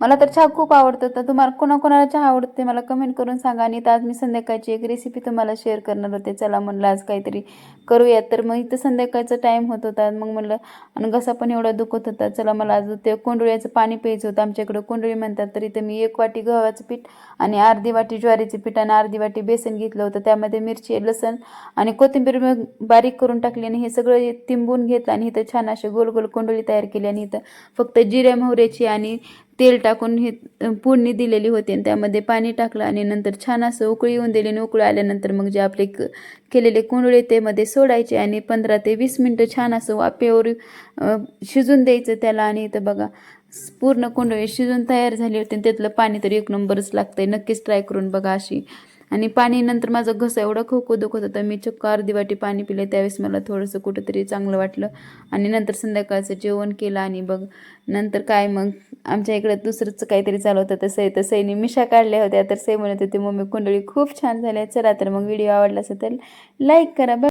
मला तर चहा खूप आवडतो तर तुम्हाला कोणाकोणाला चहा आवडते मला कमेंट करून सांगा. आणि आज मी संध्याकाळची एक रेसिपी तुम्हाला शेअर करणार होते. चला म्हणलं आज काहीतरी करूयात. तर मग इथं संध्याकाळचा टाईम होत होता. मग म्हणलं आणि घसा पण एवढा दुखत होता. चला मला आज ते कोंडुळ्याचं पाणी प्यायचं होतं. आमच्याकडं कोंडुळी म्हणतात तर इथं मी एक वाटी गव्हाचं पीठ आणि अर्धी वाटी ज्वारीचं पीठ आणि अर्धी वाटी बेसन घेतलं होतं. त्यामध्ये मिरची लसण आणि कोथिंबीर बारीक करून टाकली आणि हे सगळं तिंबून घेतलं. आणि इथं छान असे गोल गोल कोंडोळी तयार केली. आणि इथं फक्त जिऱ्या मोहऱ्याची आणि तेल टाकून हे फोडणी दिलेली होती आणि त्यामध्ये पाणी टाकलं आणि नंतर छान असं उकळी येऊन दिली आणि उकळी आल्यानंतर मग जे आपले क केलेले कुंडळे ते मध्ये सोडायचे आणि पंधरा ते वीस मिनटं छान असं वाफेवर शिजून द्यायचं त्याला आणि इथं बघा पूर्ण कुंडळे शिजून तयार झाली होती आणि त्यातलं पाणी तर एक नंबरच लागतंय. नक्कीच ट्राय करून बघा अशी. आणि पाणी नंतर माझं घसा एवढा खोको दुखत होता मी चक्क अर्धी वाटी पाणी पिले. त्यावेळेस मला थोडंसं कुठंतरी चांगलं वाटलं. आणि नंतर संध्याकाळचं जेवण केलं आणि बघ नंतर काय मग आमच्या इकडे दुसरंच काहीतरी चालू होतं तसं सई तर मिशा काढल्या होत्या तर सई म्हणत होती मम्मी कुंडळी खूप छान झाल्या चला तर मग व्हिडिओ आवडला असेल तर लाईक करा.